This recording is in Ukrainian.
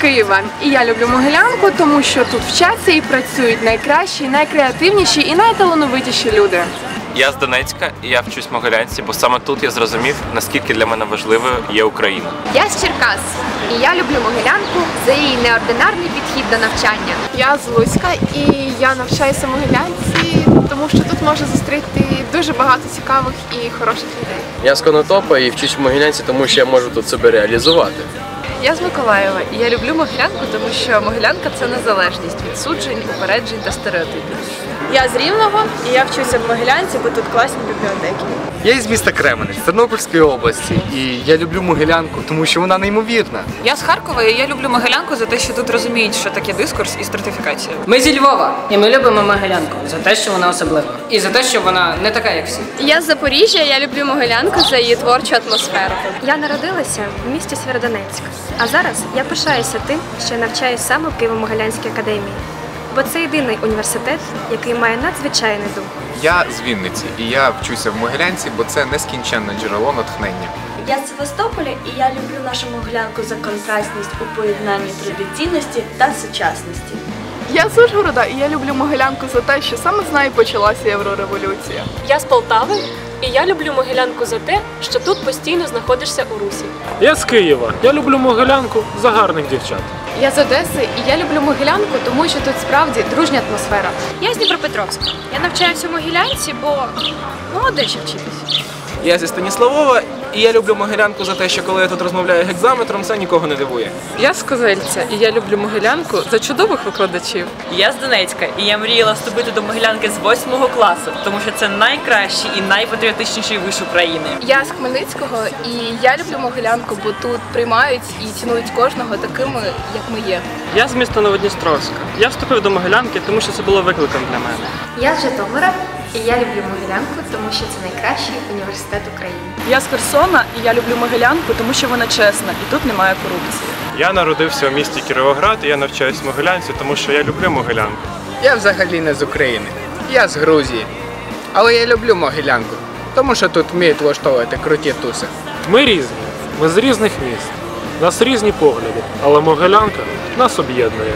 Києва, і я люблю Могилянку, тому що тут вчаться і працюють найкращі, найкреативніші і найталановитіші люди. Я з Донецька і я вчусь в Могилянці, бо саме тут я зрозумів, наскільки для мене важливою є Україна. Я з Черкас, і я люблю Могилянку за її неординарний підхід до навчання. Я з Луцька і я навчаюся в Могилянці, тому що тут можна зустріти дуже багато цікавих і хороших людей. Я з Конотопа і вчусь в Могилянці, тому що я можу тут себе реалізувати. Я з Миколаєва і я люблю Могилянку, тому що Могилянка це незалежність від суджень, упереджень та стереотипів. Я з Рівного і я вчуся в Могилянці, бо тут класні бібліотеки. Я із міста Кременець, Тернопільської області, і я люблю Могилянку, тому що вона неймовірна. Я з Харкова і я люблю Могилянку за те, що тут розуміють, що таке дискурс і стратифікація. Ми зі Львова, і ми любимо Могилянку за те, що вона особлива, і за те, що вона не така, як всі. Я з Запоріжжя, я люблю Могилянку за її творчу атмосферу. Я народилася в місті Сєвєродонецьк, а зараз я пишаюся тим, що навчаюсь саме в Києво-Могилянській академії. Бо це єдиний університет, який має надзвичайний дух. Я з Вінниці і я вчуся в Могилянці, бо це нескінченне джерело натхнення. Я з Севастополя і я люблю нашу Могилянку за контрастність у поєднанні традиційності та сучасності. Я з Ужгорода і я люблю Могилянку за те, що саме з нею почалася єврореволюція. Я з Полтави, і я люблю Могилянку за те, що тут постійно знаходишся у русі. Я з Києва. Я люблю Могилянку за гарних дівчат. Я з Одеси і я люблю Могилянку, тому що тут справді дружня атмосфера. Я з Дніпропетровська. Я навчаюся в Могилянці, бо молоде ще вчитись. Я зі Станіславова, і я люблю Могилянку за те, що коли я тут розмовляю гекзаметром, це нікого не дивує. Я з Козельця і я люблю Могилянку за чудових викладачів. Я з Донецька, і я мріяла вступити до Могилянки з 8 класу, тому що це найкращий і найпатріотичніший виш України. Я з Хмельницького і я люблю Могилянку, бо тут приймають і цінують кожного такими, як ми є. Я з міста Новодністровська. Я вступив до Могилянки, тому що це було викликом для мене. Я з Житомира, і я люблю Могилянку, тому що це найкращий університет України. Я з Херсона і я люблю Могилянку, тому що вона чесна і тут немає корупції. Я народився у місті Кіровоград, і я навчаюсь в Могилянці, тому що я люблю Могилянку. Я взагалі не з України. Я з Грузії. Але я люблю Могилянку, тому що тут вміють влаштовувати круті туси. Ми різні. Ми з різних міст. У нас різні погляди, але Могилянка нас об'єднує.